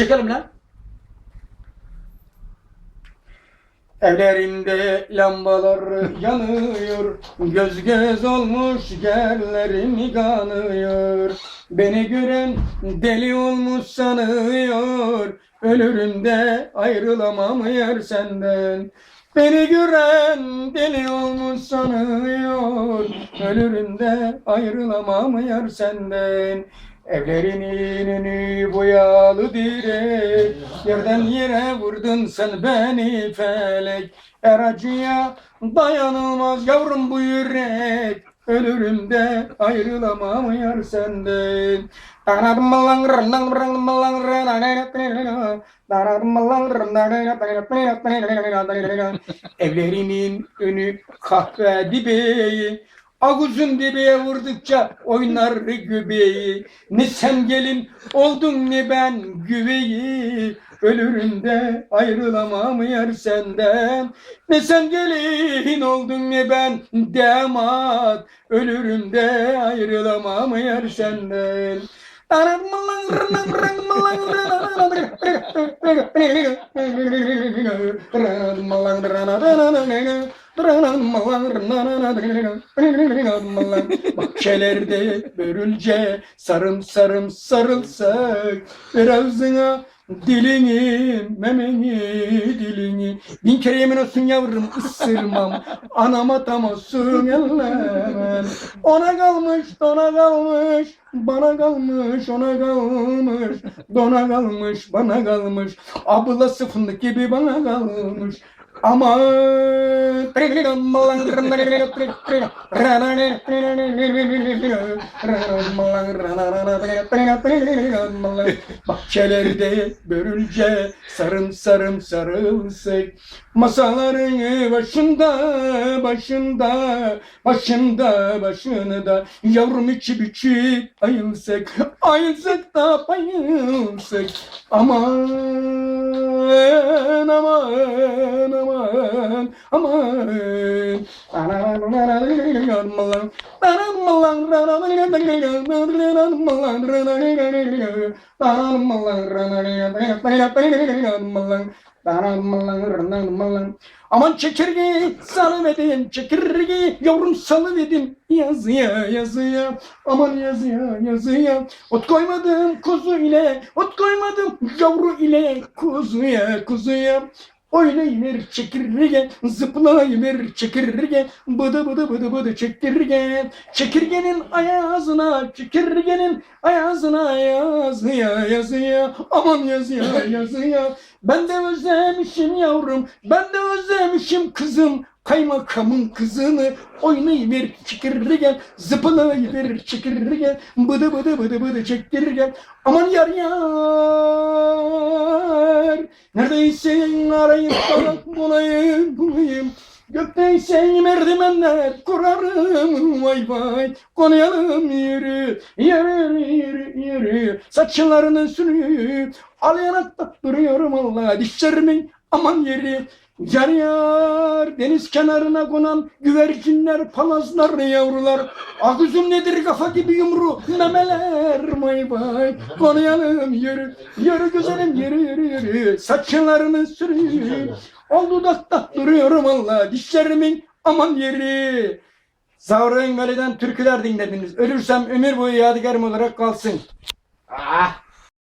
Çekelim lan. Evlerinde lambalar yanıyor, göz göz olmuş yerlerim kanıyor. Beni gören deli olmuş sanıyor, ölürüm de ayrılamam yer senden. Beni gören deli olmuş sanıyor, ölürüm de ayrılamam yer senden. Evlerinin boyalı direk. Yerden yere vurdun sen beni felek. Er acıya dayanılmaz yavrum bu yürek. Ölürüm de ayrılamam yar senden Evlerinin önü kahve dibeği Aguzun dibeğe vurdukça oynar gübeyi Ne sen gelin oldun ne ben güveyi Ölürüm de ayrılamam yer senden. Ne sen gelin oldun ne ben damat. Ölürüm de ayrılamam yer senden Bahçelerde börülce sarım sarım sarılsak Ver ağzına dilini memeni dilini. Bin kere yemin olsun yavrum ısırmam Anama tam olsun ellemem Ona kalmış dona kalmış bana kalmış ona kalmış Dona kalmış bana kalmış. Ablası fındık gibi bana kalmış Aman. Bahçelerde börülce sarım sarım sarılsak Masaların başında başında başında başında Yavrum içi biçi ayılsak Ayılsak da bayılsak. Aman aman aman aman Aman çekirge salıvedin çekirge yavrum salıvedin yazıya yazıya aman yazıya yazıya ot koymadım kuzu ile ot koymadım yavru ile kuzuya kuzuya Oynayıver çekirge, zıplayıver çekirge, bıdı bıdı bıdı bıdı çekirge. Çekirgenin ayazına, çekirgenin ayazına yazıya yazıya, aman yazıya yazıya. Ben de özlemişim yavrum, ben de özlemişim kızım. Kaymakamın kızını oynayıver çekirge, zıplayıver çekirge, bıdı bıdı bıdı bıdı çekirge. Aman yar yar, neredeyse arayıp bana bulayım bulayım. Gökteyse merdivenler kurarım. Vay vay. Konuyalım yürü yürü yürü yürü. Saçlarını sürüp Alayanakta duruyorum Allah dişlerimin aman yeri Yar deniz kenarına konan güvercinler, palazlar, yavrular. Ah üzüm nedir kafa gibi yumru memeler vay vay. Konuyalım yürü, yürü güzelim yürü yürü yürü. Saçlarını sürüp Ol dudakta duruyorum Allah dişlerimin aman yeri. Zavra Enveli'den türküler dinlediniz. Ölürsem ömür boyu yadigarım olarak kalsın. Ah!